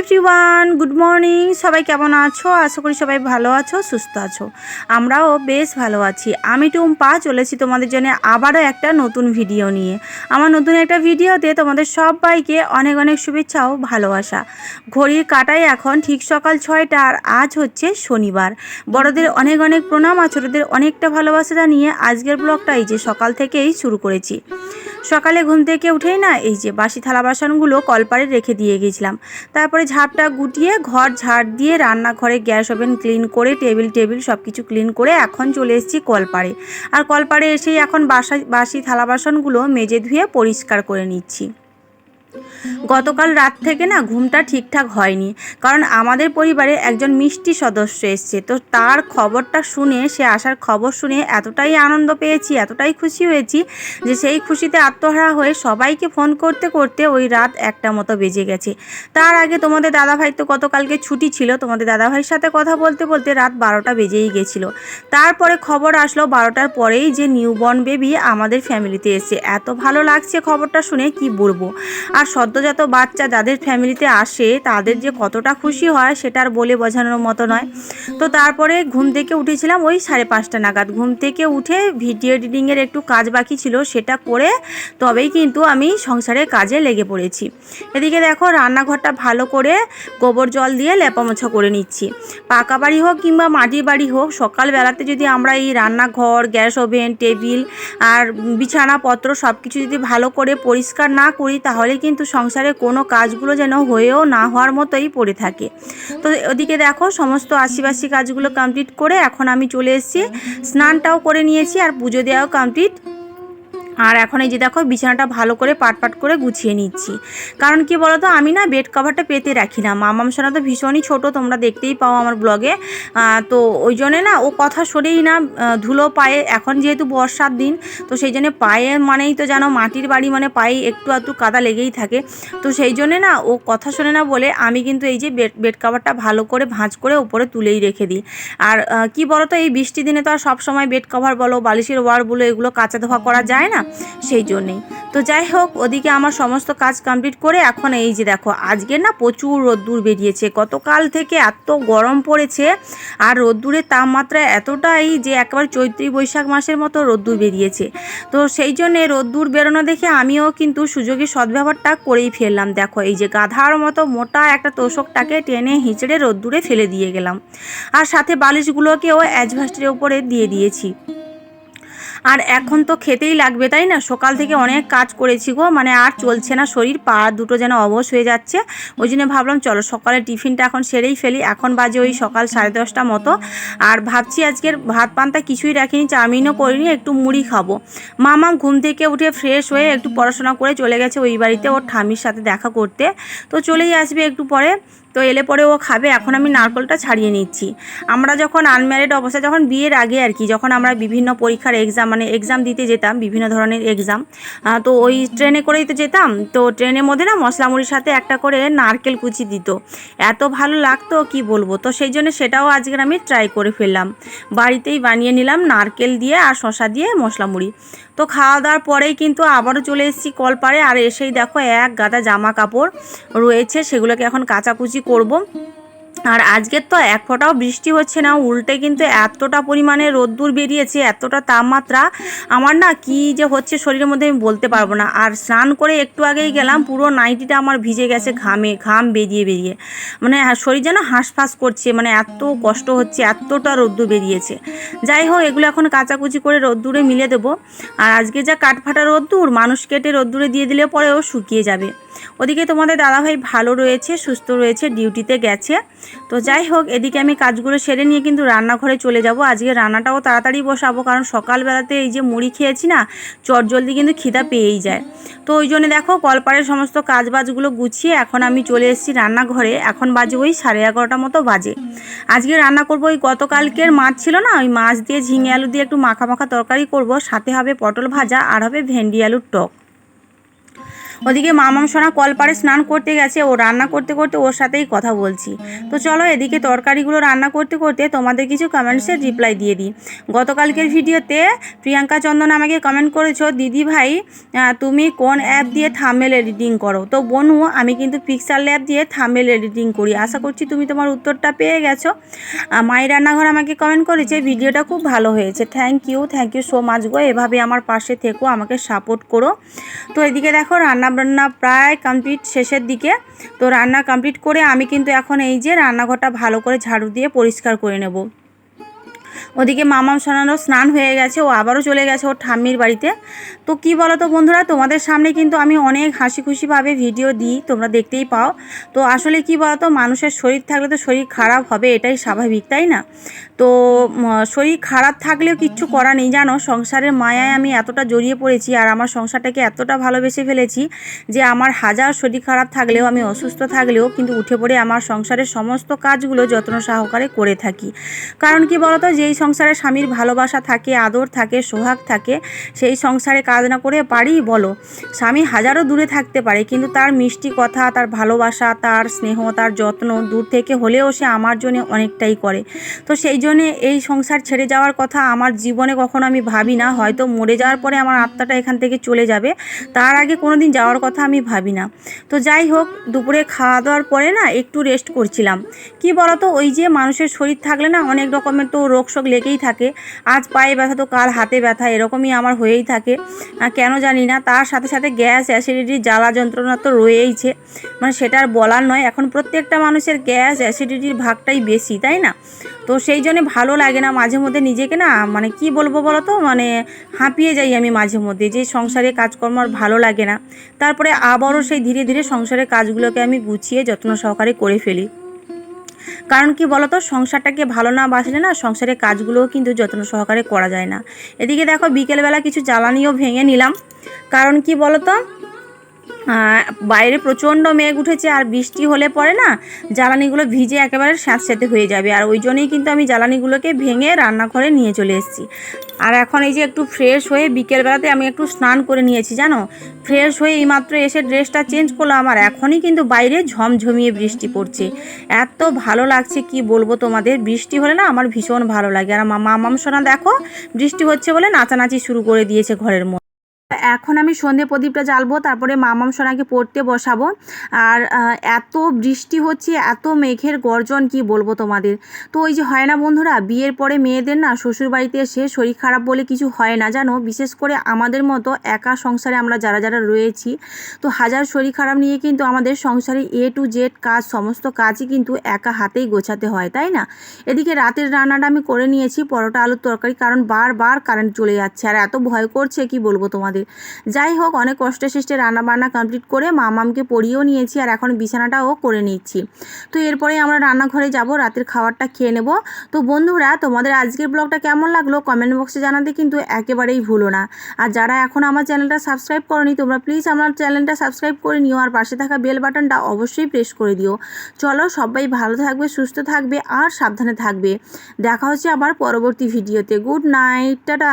Everyone good morning সবাই কেমন আছো? আশা করি সবাই ভালো আছো, সুস্থ আছো। আমরাও বেশ ভালো আছি। আমি টুম্পা, চলেছি তোমাদের জন্য আবারও একটা নতুন ভিডিও নিয়ে। আমার নতুন একটা ভিডিওতে তোমাদের সবাইকে অনেক অনেক শুভেচ্ছা ও ভালোবাসা। ঘড়ির কাটায় এখন ঠিক সকাল ছয়টা, আর আজ হচ্ছে শনিবার। বড়দের অনেক অনেক প্রণাম, আর ছোটোদের অনেকটা ভালোবাসা জানিয়ে আজকের ব্লগটা এই যে সকাল থেকেই শুরু করেছি। সকালে ঘুম থেকে উঠেই না এই যে বাসি থালা বাসনগুলো কলপারে রেখে দিয়ে গেছিলাম। তারপরে ঝাপটা গুটিয়ে ঘর ঝাড় দিয়ে রান্নাঘরে গ্যাস ওভেন ক্লিন করে টেবিল টেবিল সব কিছু ক্লিন করে এখন চলে এসেছি কলপারে। আর কলপারে এসেই এখন বাসা বাসি থালা বাসনগুলো মেজে ধুয়ে পরিষ্কার করে নিচ্ছি। গতকাল রাত থেকে না ঘুমটা ঠিকঠাক হয়নি। কারণ আমাদের পরিবারে একজন মিষ্টি সদস্য এসছে। তো তার খবরটা শুনে, সে আসার খবর শুনে এতটাই আনন্দ পেয়েছি, এতটাই খুশি হয়েছি যে সেই খুশিতে আত্মহারা হয়ে সবাইকে ফোন করতে করতে ওই রাত একটা মতো বেজে গেছে। তার আগে তোমাদের দাদাভাই তো গতকালকে ছুটি ছিল। তোমাদের দাদাভাইয়ের সাথে কথা বলতে বলতে রাত বারোটা বেজেই গেছিল। তারপরে খবর আসলো বারোটার পরেই যে নিউবর্ন বেবি আমাদের ফ্যামিলিতে এসছে। এত ভালো লাগছে খবরটা শুনে, কি বলব? আর সদ্যজাত বাচ্চা যাদের ফ্যামিলিতে আসে, তাদের যে কতটা খুশি হয় সেটা আর বলে বোঝানোর মতো নয়। তো তারপরে ঘুম থেকে উঠেছিলাম ওই সাড়ে পাঁচটা নাগাদ। ঘুম থেকে উঠে ভিডিও এডিটিংয়ের একটু কাজ বাকি ছিল, সেটা করে তবেই কিন্তু আমি সংসারের কাজে লেগে পড়েছি। এদিকে দেখো রান্নাঘরটা ভালো করে গোবর জল দিয়ে লেপামোছা করে নিচ্ছি। পাকা বাড়ি হোক কিংবা মাটির বাড়ি হোক, সকালবেলাতে যদি আমরা এই রান্নাঘর, গ্যাস ওভেন, টেবিল আর বিছানাপত্র সব কিছু যদি ভালো করে পরিষ্কার না করি, তাহলে কিন্তু সংসারে কোনো কাজগুলো যেন হয়েও না হওয়ার মতোই পড়ে থাকে। তো ওদিকে দেখো সমস্ত আশিবাসী কাজগুলো কমপ্লিট করে এখন আমি চলে এসেছি, স্নানটাও করে নিয়েছি আর পুজো দেওয়াও কমপ্লিট আর এখন এই যে দেখো, বিছানাটা ভালো করে পাট পাট করে গুছিয়ে নিচ্ছি। কারণ কি বলতো, আমি না বেড কভারটা পেতে রাখি না। মামাম সোনা তো ভীষণই ছোট, তোমরা দেখতেই পাও আমার ব্লগে তো ওই জন্যে না ও কথা সরেই না ধুলো পায়ে, এখন যেহেতু বর্ষার দিন, তো সেই জন্যে পায়ে মানেই তো জানো মাটির বাড়ি মানে পায়ে একটু আধটু কাদা লেগেই থাকে। তো সেই জন্যে না ও কথা শোনে না বলে আমি কিন্তু এই যে বেড বেড কভারটা ভালো করে ভাঁজ করে উপরে তুলেই রেখে দিই। আর কি বলতো, এই বৃষ্টি দিনে তো আর সব সময় বেড কভার বলো, বালিশের ওয়ার বলো, এগুলো কাঁচা ধোয়া করা যায় না। সেই জন্যেই। তো যাই হোক, ওদিকে আমার সমস্ত কাজ কমপ্লিট করে এখন এই যে দেখো, আজকে না প্রচুর রোদ্দুর বেরিয়েছে। গতকাল থেকে এত গরম পড়েছে আর রোদ্দুরের তাপমাত্রা এতটাই যে একেবারে চৈত্রী বৈশাখ মাসের মতো রোদ্দুর বেরিয়েছে। তো সেই জন্যে রোদ্দুর বেরোনো দেখে আমিও কিন্তু সুযোগী সদ্ব্যবহারটা করেই ফেললাম। দেখো, এই যে গাধার মতো মোটা একটা তোষকটাকে টেনে হিঁচড়ে রোদ্দুরে ফেলে দিয়ে গেলাম। আর সাথে বালিশগুলোকেও অ্যাজভাস্টের উপরে দিয়ে দিয়েছি। আর এখন তো খেতেই লাগবে, তাই না? সকাল থেকে অনেক কাজ করেছি গো মানে আর চলছে না শরীর, পা দুটো যেন অবশ হয়ে যাচ্ছে। ওই জন্য ভাবলাম, চলো সকালে টিফিনটা এখন সেরেই ফেলি। এখন বাজে ওই সকাল সাড়ে দশটা মতো। আর ভাবছি আজকের ভাত পান্তা কিছুই রাখিনি, চাউমিনও করিনি, একটু মুড়ি খাব। মামা ঘুম থেকে উঠে ফ্রেশ হয়ে একটু পড়াশোনা করে চলে গেছে ওই বাড়িতে, ওর ঠামির সাথে দেখা করতে। তো চলেই আসবে একটু পরে। তো এলে পরে ও খাবে, এখন আমি নারকলটা ছাড়িয়ে নিচ্ছি। আমরা যখন আনম্যারিড অবস্থা যখন বিয়ের আগে আর কি, যখন আমরা বিভিন্ন পরীক্ষার এক্সাম মানে এক্সাম দিতে যেতাম, বিভিন্ন ধরনের এক্সাম তো ওই ট্রেনে করেই তো যেতাম। তো ট্রেনের মধ্যে না মশলা মুড়ির সাথে একটা করে নারকেল কুচি দিত। এত ভালো লাগতো, কি বলব? তো সেই জন্য সেটাও আজকের আমি ট্রাই করে ফেললাম। বাড়িতেই বানিয়ে নিলাম নারকেল দিয়ে আর শশা দিয়ে মশলা মুড়ি তো খাওয়া দাওয়ার পরেই কিন্তু আবারও চলে এসেছি কলপারে আর এসেই দেখো এক গাদা জামা কাপড় রয়েছে, সেগুলোকে এখন কাচাকুচি করব। আর আজকের তো এক ফোঁটাও বৃষ্টি হচ্ছে না, উল্টে কিন্তু এতটা পরিমাণে রোদ্দুর বেরিয়েছে, এতটা তাপমাত্রা। আমার না কি যে হচ্ছে শরীরের মধ্যে আমি বলতে পারব না। আর স্নান করে একটু আগেই গেলাম, পুরো নাইটিটা আমার ভিজে গেছে ঘামে, ঘাম বেরিয়ে বেরিয়ে। মানে শরীর যেন হাঁসফাঁস করছে মানে এত কষ্ট হচ্ছে, এতটা রোদ্দুর বেরিয়েছে। যাই হোক, এগুলো এখন কাচাকুচি করে রোদ্দুরে মিলে দেবো। আর আজকে যা কাঠফাটা রোদ্দুর, মানুষ কেটে রোদ্দুরে দিয়ে দিলে পরেও শুকিয়ে যাবে। ওদিকে তোমাদের দাদাভাই ভালো রয়েছে, সুস্থ রয়েছে, ডিউটিতে গেছে। তো যাই হোক, এদিকে আমি কাজগুলো সেরে নিয়ে কিন্তু রান্নাঘরে চলে যাব। আজকে রান্নাটাও তাড়াতাড়ি বসাবো, কারণ সকালবেলাতে এই যে মুড়ি খেয়েছি না, চট জলদি কিন্তু খিদা পেয়েই যায়। তো ওই জন্য দেখো, কলপাড়ের সমস্ত কাজ বাজগুলো গুছিয়ে এখন আমি চলে এসেছি রান্নাঘরে। এখন বাজে ওই সাড়ে এগারোটা মতো বাজে। আজকে রান্না করব ওই গতকালকের মাছ ছিল না, ওই মাছ দিয়ে ঝিঙে আলু দিয়ে একটু মাখা মাখা তরকারি করব। সাথে হবে পটল ভাজা, আর হবে ভেন্ডি আলুর টক। ওদিকে মামাম সোনা কলপারে স্নান করতে গেছে, ও রান্না করতে করতে ওর সাথেই কথা বলছি। তো চলো এদিকে তরকারিগুলো রান্না করতে করতে তোমাদের কিছু কমেন্টসের রিপ্লাই দিয়ে দিই। গতকালকের ভিডিওতে প্রিয়াঙ্কা চন্দন আমাকে কমেন্ট করেছ, দিদি ভাই তুমি কোন অ্যাপ দিয়ে থামেল এডিটিং করো? তো বনু, আমি কিন্তু পিক্সার ল্যাব দিয়ে থামেল এডিটিং করি। আশা করছি তুমি তোমার উত্তরটা পেয়ে গেছো। মাই রান্নাঘর আমাকে কমেন্ট করেছে, ভিডিওটা খুব ভালো হয়েছে। Thank you thank you so much গো। এভাবে আমার পাশে থেকো, আমাকে সাপোর্ট করো। তো এদিকে দেখো রান্না বান্না প্রায় কমপ্লিট শেষের দিকে। তো রান্না কমপ্লিট করে আমি কিন্তু এখন এই যে রান্নাঘরটা ভালো করে ঝাড়ু দিয়ে পরিষ্কার করে নেব। ওদিকে মামাম সোনারও স্নান হয়ে গেছে, ও আবারও চলে গেছে ওর ঠাম্মির বাড়িতে। তো কি বলো তো বন্ধুরা, তোমাদের সামনে কিন্তু আমি অনেক হাসি খুশিভাবে ভিডিও দিই, তোমরা দেখতেই পাও। তো আসলে কি বলো তো মানুষের শরীর থাকলে তো শরীর খারাপ হবে, এটাই স্বাভাবিক, তাই না? তো শরীর খারাপ থাকলেও কিচ্ছু করা নেই, জানো? সংসারের মায়ায় আমি এতটা জড়িয়ে পড়েছি আর আমার সংসারটাকে এতটা ভালোবেসে ফেলেছি যে আমার হাজার শরীর খারাপ থাকলেও, আমি অসুস্থ থাকলেও কিন্তু উঠে পড়ে আমার সংসারের সমস্ত কাজগুলো যত্ন সহকারে করে থাকি। কারণ কি বলতো যেই সংসারে স্বামীর ভালোবাসা থাকে, আদর থাকে, সোহাগ থাকে, সেই সংসারে কাজ না করে পারি, বলো। স্বামী হাজারো দূরে থাকতে পারে, কিন্তু তার মিষ্টি কথা, তার ভালোবাসা, তার স্নেহ, তার যত্ন দূর থেকে হলেও সে আমার জন্য অনেকটাই করে। তো সেই জন্যে এই সংসার ছেড়ে যাওয়ার কথা আমার জীবনে কখনো আমি ভাবি না, হয়তো মরে যাওয়ার পরে আমার আত্মাটা এখান থেকে চলে যাবে, তার আগে কোনো দিন যাওয়ার কথা আমি ভাবি না। তো যাই হোক, দুপুরে খাওয়া দাওয়ার পরে না একটু রেস্ট করছিলাম। কি বলতো, ওই যে মানুষের শরীর থাকলে না অনেক রকমের তো রোগ শোক লেগেই থাকে। আজ পায়ে ব্যথা তো, কাল হাতে ব্যথা, এরকমই আমার হয়েই থাকে। কেন জানি না, তার সাথে সাথে গ্যাস অ্যাসিডিটি জ্বালা যন্ত্রণা তো রয়েইছে। মানে সেটা আর বলার নয়, এখন প্রত্যেকটা মানুষের গ্যাস, অ্যাসিডিটির ভাগটাই বেশি, তাই না? তো সেই জন্য ভালো লাগে না, মাঝে মধ্যে নিজেকে না মানে কি বলব বলো তো মানে হাঁপিয়ে যাই আমি মাঝে মধ্যে, যে সংসারে কাজকর্ম আর ভালো লাগে না। তারপরে আবারও সেই ধীরে ধীরে সংসারের কাজগুলোকে আমি গুছিয়ে, যত্ন সহকারে করে ফেলি। কারণ কি বলতো, সংসারটাকে ভালো না বাঁচলে না সংসারের কাজগুলোও কিন্তু যত্ন সহকারে করা যায় না। এদিকে দেখো বিকেলবেলা কিছু জ্বালানিও ভেঙে নিলাম। কারণ কি বলতো বাইরে প্রচণ্ড মেঘ উঠেছে আর বৃষ্টি হলে পরে না জ্বালানিগুলো ভিজে একেবারে স্যাঁতস্যাঁতে হয়ে যাবে। আর ওই জন্যই কিন্তু আমি জ্বালানিগুলোকে ভেঙে রান্নাঘরে নিয়ে চলে এসেছি। আর এখন এই যে একটু ফ্রেশ হয়ে বিকেলবেলাতে আমি একটু স্নান করে নিয়েছি, জানো? ফ্রেশ হয়ে এইমাত্র এসে ড্রেসটা চেঞ্জ করলাম আর এখনই কিন্তু বাইরে ঝমঝমিয়ে বৃষ্টি পড়ছে। এত ভালো লাগছে, কি বলব তোমাদের? বৃষ্টি হলে না আমার ভীষণ ভালো লাগে। আর মা মামাম সোনা দেখো, বৃষ্টি হচ্ছে বলে নাচানাচি শুরু করে দিয়েছে ঘরের মধ্যে। এখন আমি সন্ধে প্রদীপটা জ্বালবো, তারপরে মামাম সোনাকে পড়তে বসাবো। আর এত বৃষ্টি হচ্ছে, এত মেঘের গর্জন, কি বলব তোমাদের? তো ওই যে হয় না বন্ধুরা, বিয়ের পরে মেয়েদের না শ্বশুর বাড়িতে এসে শরীর খারাপ বলে কিছু হয় না, জানো? বিশেষ করে আমাদের মতো একা সংসারে আমরা যারা যারা রয়েছি, তো হাজার শরীর খারাপ নিয়ে কিন্তু আমাদের সংসারে এ টু জেড কাজ, সমস্ত কাজই কিন্তু একা হাতেই গোছাতে হয়, তাই না? এদিকে রাতের রান্নাটা আমি করে নিয়েছি, পরোটা, আলুর তরকারি, কারণ বারবার কারেন্ট চলে যাচ্ছে, আর এত ভয় করছে, কি বলব তোমাদের? যাই হোক, অনেক কষ্টে সৃষ্টে রান্না বান্না কমপ্লিট করে মামামকে পড়িয়েও নিয়েছি আর এখন বিছানাটাও করে নিচ্ছি। তো এরপরে আমরা রান্নাঘরে যাব, রাতের খাবারটা খেয়ে নেব। তো বন্ধুরা, তোমাদের আজকের ব্লগটা কেমন লাগল কমেন্ট বক্সে জানাতে কিন্তু একেবারেই ভুলো না। আর যারা এখন আমার চ্যানেলটা সাবস্ক্রাইব করনি, তোমরা প্লিজ আমার চ্যানেলটা সাবস্ক্রাইব করে নিও আর পাশে থাকা বেল বাটনটা অবশ্যই প্রেস করে দিও। চলো, সবাই ভালো থাকবে, সুস্থ থাকবে আর সাবধানে থাকবে। দেখা হচ্ছে আবার পরবর্তী ভিডিওতে গুড নাইট টাটা